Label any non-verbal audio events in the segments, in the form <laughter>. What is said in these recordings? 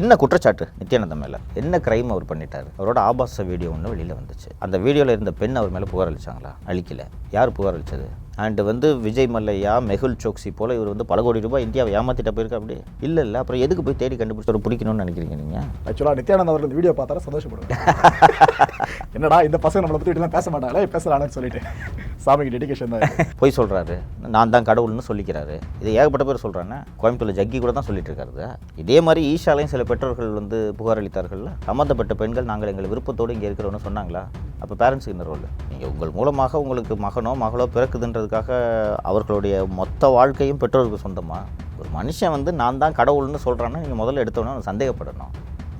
என்ன குற்றச்சாட்டு? நித்யானந்தம் மேலே. என்ன கிரைம் அவர் பண்ணிட்டார்? அவரோட ஆபாச வீடியோ ஒன்று வெளியில் வந்துச்சு. அந்த வீடியோவில் இருந்த பெண் அவர் மேலே புகார் அளித்தாங்களா அழிக்கல யார் புகார் அளித்தது அண்டு வந்து விஜய் மல்லையா மெகுல் சோக்சி போல இவர் வந்து பல கோடி ரூபாய் இந்தியாவை ஏமாத்திட்ட போயிருக்கா அப்படி? இல்லை இல்லை. அப்புறம் எதுக்கு போய் தேடி கண்டுபிடிச்சு ஒரு பிடிக்கணும்னு நினைக்கிறீங்க நீங்கள் ஆக்சுவலாக நித்யானந்த் அவர்கள் இந்த வீடியோ பார்த்தாரா? சந்தோஷப்படுவேன் <laughs> என்னடா இந்த பசங்க நம்மளை பற்றி இப்படிலாம் பேச மாட்டாங்களே? பேசலான்னு சொல்லிட்டு. சாமிக்கு டெடிகேஷன் தான். <laughs> பொய் சொல்கிறாரு நான் தான் கடவுள்னு சொல்லிக்கிறாரு. இது ஏகப்பட்ட பேர் சொல்கிறானே கோயம்புத்தூர்ல ஜக்கி கூட தான் சொல்லிட்டு இருக்காரு இதே மாதிரி ஈஷாலையும் சில பெற்றோர்கள் வந்து புகார் அளித்தார்கள்ல? சம்மந்தப்பட்ட பெண்கள் நாங்கள் எங்கள் விருப்பத்தோடு இங்கே இருக்கிறோன்னு சொன்னாங்களா? அப்போ பேரண்ட்ஸுக்கு இந்த ரோல் நீங்கள் உங்கள் மூலமாக உங்களுக்கு மகனோ மகளோ பிறக்குதுன்றதுக்காக அவர்களுடைய மொத்த வாழ்க்கையும் பெற்றோருக்கு சொந்தமாக ஒரு மனுஷன் வந்து நான் தான் கடவுள்னு சொல்கிறான்னா நீங்கள் முதல்ல எடுத்தோன்னே சந்தேகப்படணும்.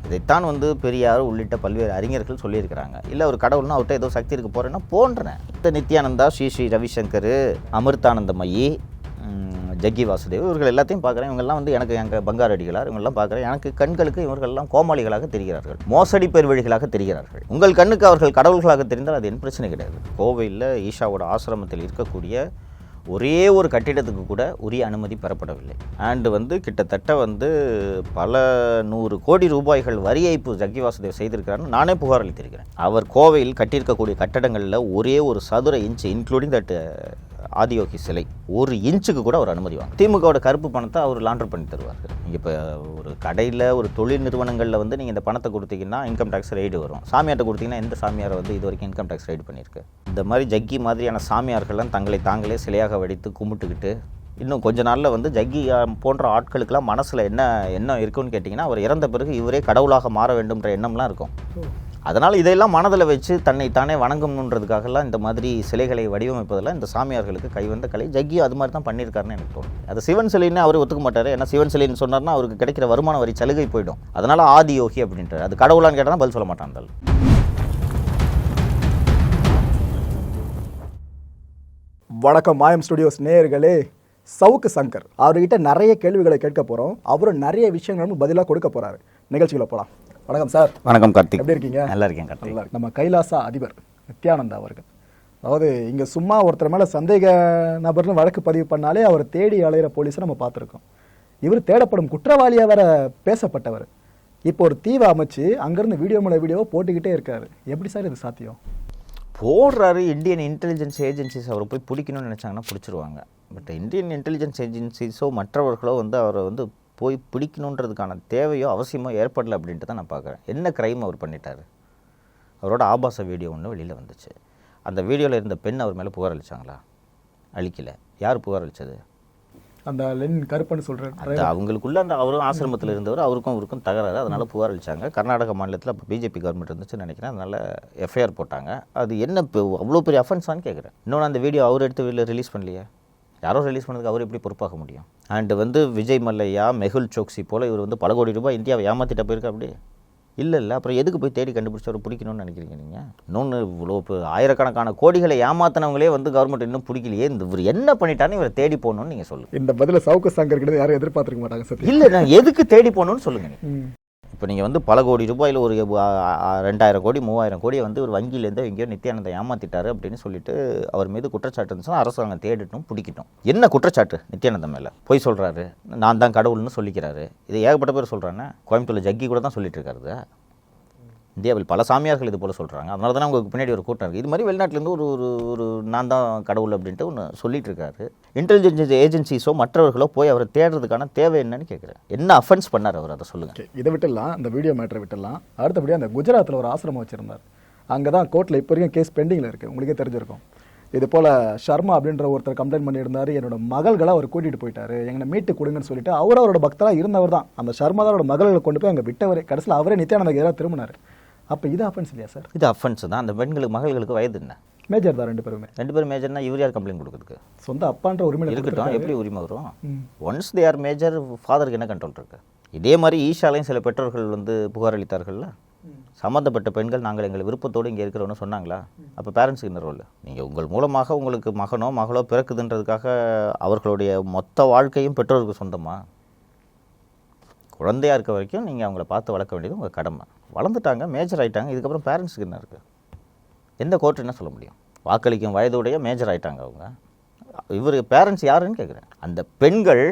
இதைத்தான் வந்து பெரியார் உள்ளிட்ட பல்வேறு அறிஞர்கள் சொல்லியிருக்கிறாங்க. இல்லை ஒரு கடவுள்னா அவர்கிட்ட ஏதோ சக்தி இருக்க போகிறேன்னா போன்றேன். இந்த நித்யானந்தா ஸ்ரீ ஸ்ரீ ரவிசங்கர் அமிர்தானந்தமயி ஜக்கி வாசுதேவ் இவர்கள் எல்லாத்தையும் பார்க்குறேன். இவங்கெல்லாம் வந்து எனக்கு எங்கள் பங்காரு அடிகளார் இவங்கெல்லாம் பார்க்குறேன். எனக்கு கண்களுக்கு இவர்கள்லாம் கோமாளிகளாக தெரிகிறார்கள். மோசடி பெருவழிகளாக தெரிகிறார்கள். உங்கள் கண்ணுக்கு அவர்கள் கடவுள்களாக தெரிந்தால் அது என் பிரச்சனை கிடையாது. கோவையில் ஈஷாவோட ஆசிரமத்தில் இருக்கக்கூடிய ஒரே ஒரு கட்டிடத்துக்கு கூட உரிய அனுமதி பெறப்படவில்லை. அண்டு வந்து கிட்டத்தட்ட வந்து பல நூறு கோடி ரூபாய்கள் வரி ஏய்ப்பு ஜக்கி வாசுதேவ் செய்திருக்கிறார்னு நானே புகார் அளித்திருக்கிறேன். அவர் கோவையில் கட்டியிருக்கக்கூடிய கட்டடங்களில் ஒரே ஒரு சதுர இன்ச் இன்க்ளூடிங் தட் ஆதியோகி சிலை ஒரு இன்ச்சுக்கு கூட அவர் அனுமதி வாங்க. திமுகவோட கருப்பு பணத்தை அவர் லாண்டர் பண்ணி தருவார்கள். நீங்கள் இப்போ ஒரு கடையில் ஒரு தொழில் நிறுவனங்களில் வந்து நீங்கள் இந்த பணத்தை கொடுத்தீங்கன்னா இன்கம் டேக்ஸ் ரைடு வரும். சாமியார்ட்ட கொடுத்தீங்கன்னா எந்த சாமியாரை வந்து இது வரைக்கும் இன்கம் டேக்ஸ் ரைடு பண்ணியிருக்கு? இந்த மாதிரி ஜக்கி மாதிரியான சாமியார்கள்லாம் தங்களை தாங்களே சிலையாக வடித்து கும்பிட்டுக்கிட்டு இன்னும் கொஞ்ச நாளில் வந்து ஜக்கி போன்ற ஆட்களுக்கெல்லாம் மனசில் என்ன எண்ணம் இருக்குன்னு கேட்டிங்கன்னா அவர் இறந்த பிறகு இவரே கடவுளாக மாற வேண்டும்ன்ற எண்ணம்லாம் இருக்கும். அதனால் இதையெல்லாம் மனதில் வச்சு தன்னை தானே வணங்கணுன்றதுக்காகலாம் இந்த மாதிரி சிலைகளை வடிவமைப்பதெல்லாம் இந்த சாமியார்களுக்கு கைவந்த கலை. ஜக்கி அது மாதிரி தான் பண்ணியிருக்காருன்னு எனக்கு தோணும் அது சிவன் சிலைன்னு அவர் ஒத்துக்க மாட்டார். ஏன்னா சிவன் சிலைன்னு சொன்னார்னா அவருக்கு கிடைக்கிற வருமான வரி சலுகை போயிடும். அதனால் ஆதி யோகி அப்படின்றார். அது கடவுளான்னு கேட்டால் பதில் சொல்ல மாட்டான் வணக்கம் மாயம் ஸ்டுடியோஸ் நேயர்களே. சவுக்கு சங்கர். அவர்கிட்ட நிறைய கேள்விகளை கேட்க போகிறோம் அவரும் நிறைய விஷயங்களும் பதிலாக கொடுக்க போகிறாரு நிகழ்ச்சிகளை போகலாம் வணக்கம் சார். வணக்கம் கார்த்திக். எப்படி இருக்கீங்க? நல்லா இருக்கேன் கார்த்திக். நல்லா இருக்கு. நம்ம கைலாசா அதிபர் நித்யானந்தா அவர்கள். அதாவது இங்கே சும்மா ஒருத்தர் மேலே சந்தேக நபர்னு வழக்கு பதிவு பண்ணாலே அவர் தேடி அலையிற போலீஸை நம்ம பார்த்துருக்கோம். இவர் தேடப்படும் குற்றவாளியாக வேற பேசப்பட்டவர். இப்போ ஒரு தீவை அமைச்சு அங்கேருந்து வீடியோ மேலே வீடியோவை போட்டுக்கிட்டே இருக்காரு. எப்படி சார் இது சாத்தியம்? போடுறாரு. இந்தியன் இன்டெலிஜென்ஸ் ஏஜென்சிஸ் அவரை போய் பிடிக்கணும்னு நினச்சாங்கன்னா பிடிச்சிருவாங்க. பட் இந்தியன் இன்டெலிஜென்ஸ் ஏஜென்சிஸோ மற்றவர்களோ வந்து அவரை வந்து போய் பிடிக்கணுன்றதுக்கான தேவையோ அவசியமோ ஏற்படலை அப்படின்ட்டு தான் நான் பார்க்குறேன். என்ன க்ரைம் அவர் பண்ணிட்டாரு? அவரோட ஆபாச வீடியோ ஒன்று வெளியில் வந்துச்சு. அந்த வீடியோவில் இருந்த பெண் அவர் மேலே புகார் அளிச்சாங்களா? அளிக்கல. யார் புகார் அளிச்சது? அந்த லென் கருப்பன்னு சொல்கிறேன் அந்த அவங்களுக்குள்ள அந்த அவரும் ஆசிரமத்தில் இருந்தவர் அவருக்கும் அவருக்கும் தகராறு. அதனால புகார் அளிச்சாங்க. கர்நாடக மாநிலத்தில் அப்போ பிஜேபி கவர்மெண்ட் இருந்துச்சுன்னு நினைக்கிறேன். அதனால எஃப்ஐஆர் போட்டாங்க. அது என்ன இப்போ அவ்வளோ பெரிய அஃபென்ஸான்னு கேட்குறேன் இன்னொன்று அந்த வீடியோ அவர் எடுத்து வெளியில் ரிலீஸ் பண்ணலையே? யாரோ ரிலீஸ் பண்ணதுக்கு அவர் எப்படி பொறுப்பாக முடியும்? அண்டு வந்து விஜய் மல்லையா மெகுல் சோக்சி போல இவர் வந்து பல கோடி ரூபாய் இந்தியாவை ஏமாத்திட்ட போயிருக்கா அப்படி? இல்லை இல்லை. அப்புறம் எதுக்கு போய் தேடி கண்டுபிடிச்சு அவர் பிடிக்கணும்னு நினைக்கிறீங்க நீங்கள் இன்னொன்று இவ்வளோ ஆயிரக்கணக்கான கோடிகளை ஏமாத்தினவங்களே வந்து கவர்மெண்ட் இன்னும் பிடிக்கலையே. இந்த இவர் என்ன பண்ணிட்டான்னு இவரை தேடி போகணும்னு நீங்கள் சொல்லுங்கள் இந்த பதில சவுக்கு சங்கர் கிட்ட யாரும் எதிர்பார்த்திருக்க மாட்டாங்க சார் இல்லை நான் எதுக்கு தேடி போகணும்னு சொல்லுங்க நீங்க. ம். இப்போ நீங்கள் வந்து பல கோடி ரூபாயில் ஒரு ரெண்டாயிரம் கோடி மூவாயிரம் கோடியை வந்து ஒரு வங்கியிலேருந்து எங்கேயோ நித்யானந்தம் ஏமாத்திட்டாரு அப்படின்னு சொல்லிட்டு அவர் மீது குற்றச்சாட்டு இருந்துச்சுன்னா அரசாங்கம் தேடிட்டும் பிடிக்கட்டும். என்ன குற்றச்சாட்டு நித்யானந்தம் மேலே? பொய் சொல்கிறாரு நான் தான் கடவுள்னு சொல்லிக்கிறாரு. இது ஏகப்பட்ட பேர் சொல்கிறானே கோயம்புத்தூரில் ஜக்கி கூட தான் சொல்லிட்டு இருக்காரு இந்தியாவில் பல சாமியார்கள் இது போல் சொல்கிறாங்க அதனால தான் உங்களுக்கு பின்னாடி ஒரு கூட்டம் இருக்குது இது மாதிரி வெளிநாட்டிலேருந்து ஒரு ஒரு ஒரு நான் தான் கடவுள் அப்படின்ட்டு ஒன்று சொல்லிட்டு இருக்காரு. இன்டெலிஜென்ஸ் ஏஜென்சிஸோ மற்றவர்களோ போய் அவரை தேடுறதுக்கான தேவை என்னன்னு கேட்குறேன் என்ன அஃபென்ஸ் பண்ணார் அவர்? அதை சொல்லுங்கள் இதை விட்டுலாம் இந்த வீடியோ மேட்டரை விட்டுலாம் அடுத்தபடியாக அந்த குஜராத்தில் ஒரு ஆசிரமம் வச்சுருந்தார். அங்கே தான் கோர்ட்டில் இப்போ வரைக்கும் கேஸ் பெண்டிங்கில் இருக்குது உங்களுக்கே தெரிஞ்சிருக்கும். இது போல் ஷர்மா அப்படின்ற ஒருத்தர் கம்ப்ளைண்ட் பண்ணியிருந்தார். என்னோட மகள்களை அவர் கூட்டிகிட்டு போயிட்டார். எங்களை மீட்டு கொடுங்கன்னு சொல்லிட்டு அவர் அவரோட பக்தராக இருந்தவர் தான். அந்த ஷர்மா தான் அவரோட மகள்களை கொண்டு போய் அங்கே விட்டவர். கடைசியில் அவரே நித்யானந்தக்கு எதிராக திரும்பினார். அப்போ இது அஃபென்ஸ் இல்லையா சார் இது அஃபென்ஸ் தான். அந்த பெண்களுக்கு மகள்களுக்கு வயது என்ன? மேஜர் தான் ரெண்டு பேருமே. ரெண்டு பேரும் மேஜர்னா இவர் யார் கம்ப்ளைண்ட் கொடுக்குறதுக்கு? சொந்த அப்பான்ற உரிமையில இருக்கட்டும். எப்படி உரிமை வரும். ஒன்ஸ் தே ஆர் மேஜர் ஃபாதருக்கு என்ன கண்ட்ரோல் இருக்கு? இதே மாதிரி ஈஷாலையும் சில பெற்றோர்கள் வந்து புகார் அளித்தார்கள்ல? சம்மந்தப்பட்ட பெண்கள் நாங்கள் எங்கள் விருப்பத்தோடு இங்கே இருக்கிறோன்னு சொன்னாங்களா? அப்போ பேரண்ட்ஸுக்கு என்ன ரோல் நீங்கள் உங்கள் மூலமாக உங்களுக்கு மகனோ மகளோ பிறக்குதுன்றதுக்காக அவர்களுடைய மொத்த வாழ்க்கையும் பெற்றோருக்கு சொந்தமா? குழந்தையா இருக்க வரைக்கும் நீங்கள் அவங்கள பார்த்து வளர்க்க வேண்டியது உங்கள் கடமை. வளர்ந்துட்டாங்க மேஜர் ஆயிட்டாங்க. இதுக்கப்புறம் பேரண்ட்ஸுக்கு என்ன இருக்குது எந்த கோர்ட் என்ன சொல்ல முடியும்? வாக்களிக்கும் வயதுடைய மேஜர் ஆயிட்டாங்க அவங்க. இவர் பேரண்ட்ஸ் யாருன்னு கேட்குறேன் அந்த பெண்கள்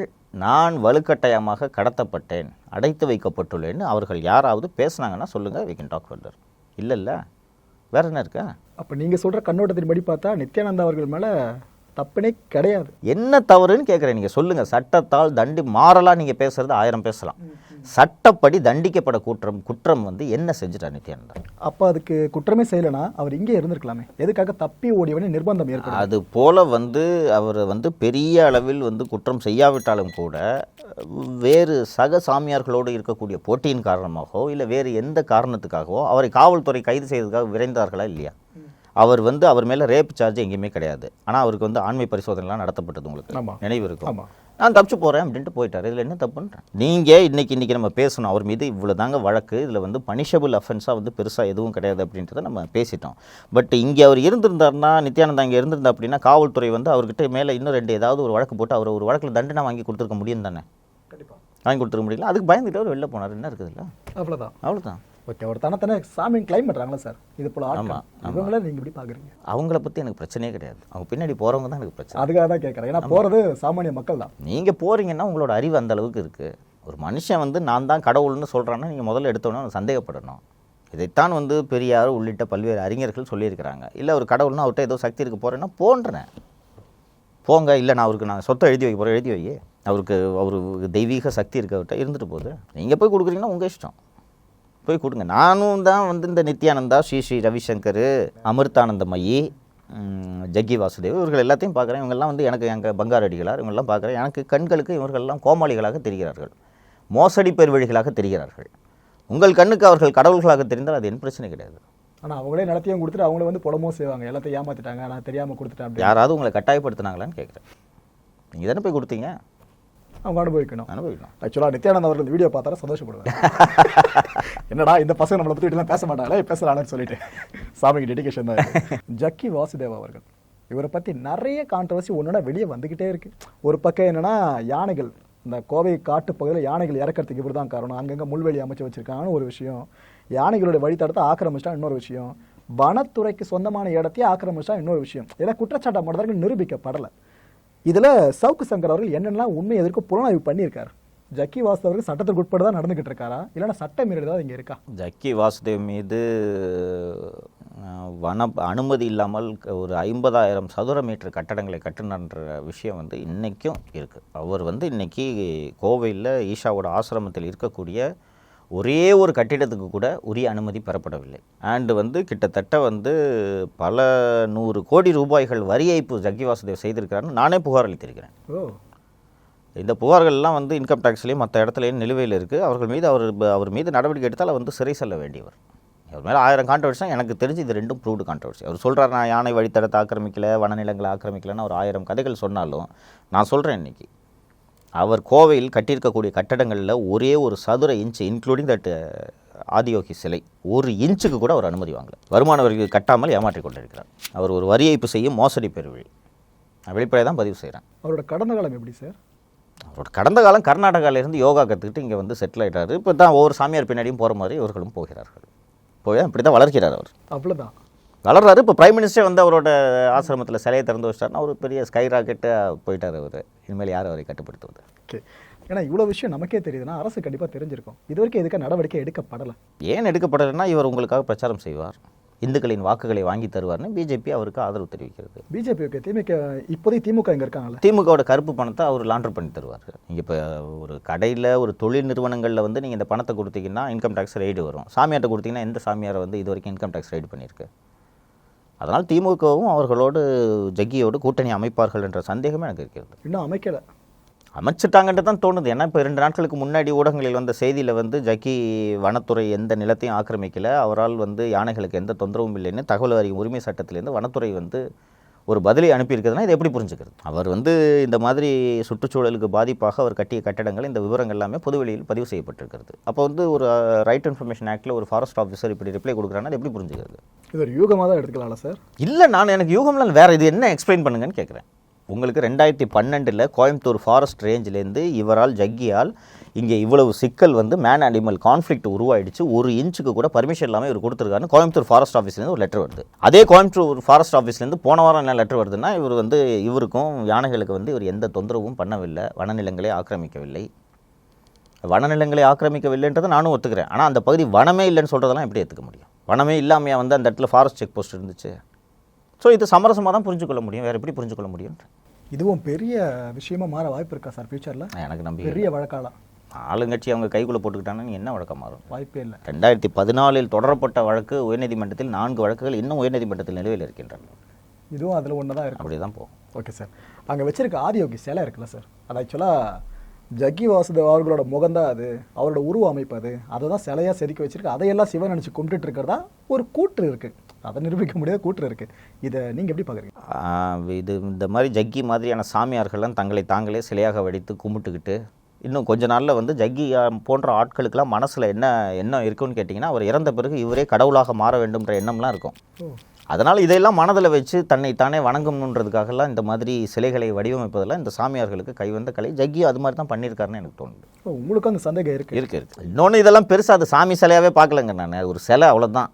நான் வலுக்கட்டாயமாக கடத்தப்பட்டேன் அடைத்து வைக்கப்பட்டுள்ளேன்னு அவர்கள் யாராவது பேசுனாங்கன்னா சொல்லுங்கள் we can talk further. இல்லை இல்லை. வேற என்ன இருக்கா? அப்ப நீங்க சொல்ற கண்ணோட்டத்தின்படி பார்த்தா நித்யானந்தா அவர்கள் மேல தப்புனே கிடையாது. என்ன தவறுன்னு கேட்குறேன் நீங்கள் சொல்லுங்கள் சட்டத்தால் தண்டி மாறலாம் நீங்கள் பேசுறது ஆயிரம் பேசலாம். சட்டப்படி தண்டிக்கப்பட குற்றம் குற்றம் வந்து என்ன செஞ்சுட்டார் நித்யானந்தா அப்ப அதுக்கு குற்றமே செய்யலைனா அவர் இங்கே இருந்திருக்கலாமே. எதுக்காக தப்பி ஓடியவனே நிர்பந்தம் ஏற்படும் அது போல வந்து அவர் வந்து பெரிய அளவில் வந்து குற்றம் செய்யாவிட்டாலும் கூட வேறு சக சாமியார்களோடு இருக்கக்கூடிய போட்டியின் காரணமாகவோ இல்லை வேறு எந்த காரணத்துக்காகவோ அவரை காவல்துறை கைது செய்ததுக்காக விரைந்தார்களா இல்லையா? அவர் வந்து அவர் மேலே ரேப் சார்ஜ் எங்கேயுமே கிடையாது. ஆனால் அவருக்கு வந்து ஆண்மை பரிசோதனைலாம் நடத்தப்பட்டது உங்களுக்கு. நினைவு இருக்கும். ஆமா. நான் தப்பிச்சு போகிறேன் அப்படின்ட்டு போயிட்டார். இதில் என்ன தப்புன்றேன் நீங்கள் இன்னைக்கு இன்னைக்கு நம்ம பேசணும். அவர் மீது இவ்வளோ தாங்க வழக்கு. இதில் வந்து பனிஷபிள் அஃபென்ஸாக வந்து பெருசாக எதுவும் கிடையாது அப்படின்றத நம்ம பேசிட்டோம். பட் இங்கே அவர் இருந்திருந்தாருன்னா நித்யானந்தா இங்கே இருந்திருந்தா அப்படின்னா காவல்துறை வந்து அவர்கிட்ட மேலே இன்னும் ரெண்டு ஏதாவது ஒரு வழக்கு போட்டு அவர் ஒரு வழக்கில் தண்டனை வாங்கி கொடுத்துருக்க முடியும் தானே? கண்டிப்பா. வாங்கி கொடுத்துருக்க முடியல. அதுக்கு பயந்துட்டு அவர் வெளில போனார். என்ன இருக்குதுல்ல அவ்வளவுதான். அவ்வளோதான் ஓகே அவர் தானே சாமி கிளைம் பண்றாங்களா சார். இது போல ஆமா, ஆட்கள் இவங்கள நீங்க இப்படி பாக்குறீங்க. அவங்கள பற்றி எனக்கு பிரச்சனையே கிடையாது. அவங்க பின்னாடி போகிறவங்க தான் எனக்கு பிரச்சனை. அதுக்காக தான் கேட்கறேன் ஏன்னா போறது சாமானிய மக்கள் தான். நீங்கள் போகிறீங்கன்னா உங்களோட அறிவு அந்த அளவுக்கு இருக்குது ஒரு மனுஷன் வந்து நான் தான் கடவுள்னு சொல்கிறான்னா நீங்கள் முதல்ல எடுத்தோன்னே அவனை சந்தேகப்படணும். இதைத்தான் வந்து பெரியார் உள்ளிட்ட பல்வேறு அறிஞர்கள் சொல்லியிருக்கிறாங்க. இல்லை ஒரு கடவுள்னா அவர்கிட்ட ஏதோ சக்தி இருக்கு போகிறேன்னா போன்றேன். போங்க இல்லை நான் அவருக்கு நான் சொத்தை எழுதி வைக்க போகிறேன் எழுதி வை அவருக்கு அவருக்கு தெய்வீக சக்தி இருக்க அவர்கிட்ட இருந்துட்டு போகுது. நீங்கள் போய் கொடுக்குறீங்கன்னா உங்கள் இஷ்டம். போய் கொடுங்க. நானும் தான் வந்து இந்த நித்யானந்தா ஸ்ரீ ஸ்ரீ ரவிசங்கர் அமிர்தானந்தமயி ஜக்கி வாசுதேவ் இவர்கள் எல்லாத்தையும் பார்க்குறேன். இவங்கெல்லாம் வந்து எனக்கு எங்கள் பங்காரடிகளார் இவங்கெல்லாம் பார்க்குறேன். எனக்கு கண்களுக்கு இவர்கள்லாம் கோமாளிகளாக தெரிகிறார்கள். மோசடி பெருவழிகளாக தெரிகிறார்கள். உங்கள் கண்ணுக்கு அவர்கள் கடவுள்களாக தெரிந்தால் அது என் பிரச்சனை கிடையாது. ஆனா அவங்களே நிலத்தையும் கொடுத்துட்டு அவங்களே வந்து புலமோ செய்வாங்க. எல்லாத்தையும் ஏமாத்திட்டாங்க. நான் தெரியாம கொடுத்துட்டேன் அப்படி யாராவது உங்களை கட்டாயப்படுத்தினாங்களான்னு கேட்குறேன். நீங்கள் தானே போய் கொடுத்தீங்க? அவங்க அனுபவிக்கணும். அனுபவிக்கணும். ஆக்சுவலாக நித்யானந்த் அவர்கள் இந்த வீடியோ பார்த்தாலும் சந்தோஷப்படுவேன் <laughs> என்னடா இந்த பசங்க நம்மளை பற்றி இப்படிலாம் பேச மாட்டாங்களே பேசுகிறாங்கன்னு சொல்லிட்டு. சாமிக்கு டெடிகேஷன் தான். ஜக்கி வாசுதேவ் அவர்கள். இவரை பற்றி நிறைய கான்ட்ரவர்சி ஒன்றா வெளியே வந்துக்கிட்டே இருக்கு. ஒரு பக்கம் என்னன்னா யானைகள் இந்த கோவை காட்டு பகுதியில் யானைகள் இறக்கறதுக்கு இவர் தான் காரணம். அங்கங்கே முள்வெளி அமைச்சு வச்சிருக்காங்கன்னு ஒரு விஷயம். யானைகளுடைய வழித்தடத்தை ஆக்கிரமிச்சிட்டா இன்னொரு விஷயம். வனத்துறைக்கு சொந்தமான இடத்தையே ஆக்கிரமிச்சிட்டா இன்னொரு விஷயம். இதெல்லாம் குற்றச்சாட்டை மட்டும் நிரூபிக்கப்படலை. இதில் சவுக்கு சங்கர் அவர்கள் என்னென்னலாம் உண்மை எதற்கு புலனாய்வு பண்ணியிருக்காரு? ஜக்கி வாசு அவர்கள் சட்டத்திற்கு உட்பட்டு தான் நடந்துகிட்டு இருக்காரா? இல்லைன்னா சட்ட மீறல் ஏதாவது இங்கே இருக்கா? ஜக்கி வாசுதேவ் மீது வன அனுமதி இல்லாமல் ஒரு ஐம்பதாயிரம் சதுர மீட்டர் கட்டடங்களை கட்டினன்ற விஷயம் வந்து இன்றைக்கும் இருக்குது அவர் வந்து இன்றைக்கி கோவையில் ஈஷாவோட ஆசிரமத்தில் இருக்கக்கூடிய ஒரே ஒரு கட்டிடத்துக்கு கூட உரிய அனுமதி பெறப்படவில்லை. அண்டு வந்து கிட்டத்தட்ட வந்து பல நூறு கோடி ரூபாய்கள் வரி ஏய்ப்பு ஜக்கி வாசுதேவ் செய்திருக்கிறாருன்னு நானே புகார் அளித்திருக்கிறேன். இந்த புகார்கள்லாம் வந்து இன்கம் டேக்ஸ்லேயும் மற்ற இடத்துலையும் நிலுவையில் இருக்குது அவர்கள் மீது அவர் அவர் மீது நடவடிக்கை எடுத்தால் வந்து சிறை செல்ல வேண்டியவர். அவர் மேலே ஆயிரம் கான்ட்ரவர்சி எனக்கு தெரிஞ்சு இது ரெண்டும் ப்ரூவ்டு கான்ட்ரவர்சி அவர் சொல்கிறார் நான் யானை வழித்தடத்தை ஆக்கிரமிக்கல வனநிலங்களை ஆக்கிரமிக்கலன்னு ஒரு ஆயிரம் கதைகள் சொன்னாலும் நான் சொல்கிறேன் இன்னைக்கு. அவர் கோவையில் கட்டியிருக்கக்கூடிய கட்டடங்களில் ஒரே ஒரு சதுர இன்ச் இன்க்ளூடிங் தட் ஆதியோகி சிலை. ஒரு இன்ச்சுக்கு கூட அவர் அனுமதி வாங்கல. வருமான வரி கட்டாமல் ஏமாற்றிக் கொண்டிருக்கிறார். அவர் ஒரு வரி ஏய்ப்பு செய்யும் மோசடி பெருவழி. வெளிப்படையாக தான் பதிவு செய்கிறேன் அவரோட கடந்த காலம் எப்படி சார்? அவரோட கடந்த காலம் கர்நாடகால இருந்து யோகா கற்றுக்கிட்டு இங்கே வந்து செட்டில் ஆயிட்டாரு. இப்போ தான் ஒவ்வொரு சாமியார் பின்னாடியும் போகிற மாதிரி இவர்களும் போகிறார்கள். போய் அப்படி தான் வளர்க்கிறார் அவர். அவ்வளவுதான். வளர்றாரு. இப்போ பிரைம் மினிஸ்டர் வந்து அவரோட ஆசிரமத்தில் சிலையை திறந்து வச்சிட்டாருன்னா ஒரு பெரிய ஸ்கை ராக்கெட்டு போயிட்டார் அவர். இனிமேல் யார் அவரை கட்டுப்படுத்துவது? ஓகே. ஏன்னா இவ்வளோ விஷயம் நமக்கே தெரியுதுன்னா அரசு கண்டிப்பா தெரிஞ்சிருக்கும். இது வரைக்கும் எதுக்கு நடவடிக்கை எடுக்கப்படலை. ஏன் எடுக்கப்படலைன்னா இவர் உங்களுக்காக பிரச்சாரம் செய்வார். இந்துக்களின் வாக்குகளை வாங்கி தருவார்னு பிஜேபி அவருக்கு ஆதரவு தெரிவிக்கிறது. பிஜேபி ஓகே திமுக இப்போதைக்கு திமுக இங்க இருக்காங்கல்ல? திமுகவோட கருப்பு பணத்தை அவர் லாண்டர் பண்ணி தருவார். நீங்கள் இப்போ ஒரு கடையில் ஒரு தொழில் நிறுவனங்களில் வந்து நீங்கள் இந்த பணத்தை கொடுத்தீங்கன்னா இன்கம் டேக்ஸ் ரைடு வரும். சாமியார்ட்ட கொடுத்தீங்கன்னா எந்த சாமியாரை வந்து இது வரைக்கும் இன்கம் டேக்ஸ் ரைடு பண்ணியிருக்கு? அதனால் திமுகவும் அவர்களோடு ஜக்கியோடு கூட்டணி அமைப்பார்கள் என்ற சந்தேகமே எனக்கு இருக்கிறது. இன்னும் அமைக்கல. அமைச்சிட்டாங்கன்ட்டு தான் தோணுது. ஏன்னா இப்போ ரெண்டு நாட்களுக்கு முன்னாடி ஊடகங்களில் வந்த செய்தியில் வந்து ஜக்கி வனத்துறை எந்த நிலத்தையும் ஆக்கிரமிக்கல. அவரால் வந்து யானைகளுக்கு எந்த தொந்தரவும் இல்லைன்னு தகவல் அறியும் உரிமை சட்டத்திலேருந்து வனத்துறை வந்து ஒரு பதிலை அனுப்பியிருக்கிறதுனா இதை எப்படி புரிஞ்சுக்கிறது? அவர் வந்து இந்த மாதிரி சுற்றுச்சூழலுக்கு பாதிப்பாக அவர் கட்டிய கட்டடங்கள் இந்த விவரங்கள் எல்லாமே பொதுவெளியில் பதிவு செய்யப்பட்டிருக்கிறது. அப்போ வந்து ஒரு ரைட் இன்ஃபர்மேஷன் ஆக்டில் ஒரு ஃபாரஸ்ட் ஆஃபீஸர் இப்படி ரிப்ளை கொடுக்குறாங்கன்னா எப்படி புரிஞ்சுக்கிறது? இது ஒரு யூகமாக தான் எடுத்துக்கலாம்ல சார் இல்லை நான் எனக்கு யூகம்லாம் வேறு இது என்ன எக்ஸ்பிளைன் பண்ணுங்கன்னு கேட்குறேன். உங்களுக்கு ரெண்டாயிரத்தி பன்னெண்டில் கோயம்புத்தூர் ஃபாரஸ்ட் ரேஞ்சிலேருந்து இவரால் ஜக்கியால் இங்கே இவ்வளவு சிக்கல் வந்து மேன் அனிமல் கான்ஃப்ளிக்ட் உருவாயிடுச்சு. ஒரு இன்ச்சுக்கு கூட பர்மிஷன் இல்லாமல் இவர் கொடுத்துருக்காருன்னு கோயம்புத்தூர் ஃபாரஸ்ட் ஆஃபீஸ்லேருந்து ஒரு லெட்டர் வருது. அதே கோயம்புத்தூர் ஃபாரஸ்ட் ஆஃபீஸ்லேருந்து போன வாரம் என்ன லெட்டர் வருதுன்னா இவர் வந்து இவருக்கும் யானைகளுக்கு வந்து இவர் எந்த தொந்தரவும் பண்ணவில்லை வனநிலங்களை ஆக்கிரமிக்கவில்லை. வனநிலங்களை ஆக்கிரமிக்கவில்லைன்றதை நானும் ஒத்துக்கிறேன். ஆனால் அந்த பகுதி வனமே இல்லைன்னு சொல்கிறதெல்லாம் எப்படி ஏற்றுக்க முடியும்? வனமே இல்லாமையா வந்து அந்த இடத்துல ஃபாரஸ்ட் செக் போஸ்ட் இருந்துச்சு. ஸோ இது சமரசமாக தான் புரிஞ்சுக்கொள்ள முடியும். வேறு எப்படி புரிஞ்சுக்கொள்ள முடியும் இதுவும் பெரிய விஷயமா மாற வாய்ப்பு இருக்கா சார் ஃபியூச்சரில் எனக்கு நம்பிக்கை பெரிய வழக்காலாம். ஆளுங்கட்சி அவங்க கைக்குள்ளே போட்டுக்கிட்டாங்கன்னா என்ன வழக்கம் மாறும் வாய்ப்பே இல்லை. ரெண்டாயிரத்தி பதினாலில் தொடரப்பட்ட வழக்கு உயர்நீதிமன்றத்தில் நான்கு வழக்குகள் இன்னும் உயர்நீதிமன்றத்தில் நிலுவையில் இருக்கின்றன. இதுவும் அதில் ஒன்று தான் இருக்கும். அப்படி தான் போகும். Okay sir. அங்கே வச்சிருக்க ஆதியோகி சிலை இருக்குல்ல சார்? அது ஆக்சுவலாக ஜக்கி வாசுதேவ் அவர்களோட முகம்தான் அது. அவரோட உருவ அமைப்பு அது. அதை தான் சிலையாக செதுக்கி வச்சிருக்கு. அதையெல்லாம் சிவன் நினச்சி கும்பிட்டுட்டு இருக்கிறதா? ஒரு கூற்று இருக்குது அதை நிரூபிக்க முடியாத கூற்று இருக்குது இதை நீங்கள் எப்படி பார்க்குறீங்க இது இந்த மாதிரி ஜக்கி மாதிரியான சாமியார்கள்லாம் தங்களை தாங்களே சிலையாக வடித்து கும்பிட்டுக்கிட்டு இன்னும் கொஞ்ச நாளில் வந்து ஜக்கி போன்ற ஆட்களுக்கெல்லாம் மனசில் என்ன எண்ணம் இருக்குன்னு கேட்டிங்கன்னா அவர் இறந்த பிறகு இவரே கடவுளாக மாற வேண்டும்ன்ற எண்ணம்லாம் இருக்கும். அதனால் இதையெல்லாம் மனதில் வச்சு தன்னை தானே வணங்கணுன்றதுக்காகலாம் இந்த மாதிரி சிலைகளை வடிவமைப்பதெல்லாம் இந்த சாமியார்களுக்கு கைவந்த கலை. ஜக்கி அது மாதிரி தான் பண்ணியிருக்காருன்னு எனக்கு தோணுது. ஓ உங்களுக்கும் அந்த சந்தேகம் இருக்குது இருக்கு இருக்கு. இன்னொன்று இதெல்லாம் பெருசாக அது சாமி சிலையாகவே பார்க்கலங்க நான். ஒரு சிலை அவ்வளோதான்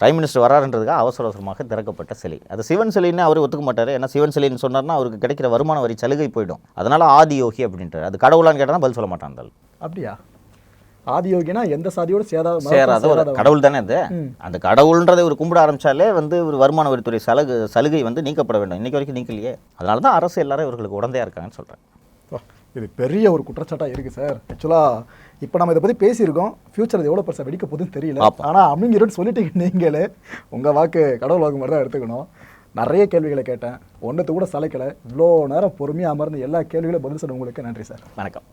பிரைம் மினிஸ்டர் வராருன்றதுக்காக அவசர அவசரமாக திறக்கப்பட்ட சிலை. அது சிவன் சிலைன்னு அவர் ஒத்துக்க மாட்டார். ஏன்னா சிவன் சிலைன்னு சொன்னார்னா அவருக்கு கிடைக்கிற வருமான வரி சலுகை போயிடும். அதனால் ஆதி யோகி அப்படின்றார். அது கடவுளான்னு கேட்டால் பதில் சொல்ல மாட்டான். அப்படியா? ஆதியோகினா எந்த சாதியோட சேராத சேராத ஒரு. கடவுள் தானே அது? அந்த கடவுள்ன்றதை இவர் கும்பிட ஆரம்பிச்சாலே வந்து ஒரு வருமான வரித்துறை சலுகை சலுகை வந்து நீக்கப்பட வேண்டும். இன்னைக்கு வரைக்கும் நீக்கலையே. அதனால தான் அரசு எல்லாரும் இவர்களுக்கு உடந்தையாக இருக்காங்கன்னு சொல்கிறேன் இது பெரிய ஒரு குற்றச்சாட்டாக இருக்குது சார் ஆக்சுவலாக இப்போ நம்ம இதை பற்றி பேசியிருக்கோம். ஃபியூச்சர் இது எவ்வளோ பெருசாக வெடிக்க போகுதுன்னு தெரியல. ஆனால் அப்படிங்கிறோன்னு சொல்லிட்டீங்க நீங்களே உங்கள் வாக்கு கடவுள் வாக்கு மாதிரி தான் எடுத்துக்கணும். நிறைய கேள்விகளை கேட்டேன். ஒன்றுத்து கூட சளைக்கலை. இவ்வளோ நேரம் பொறுமையாக அமர்ந்து எல்லா கேள்விகளும் பதில் சொன்ன உங்களுக்கு நன்றி சார் வணக்கம்.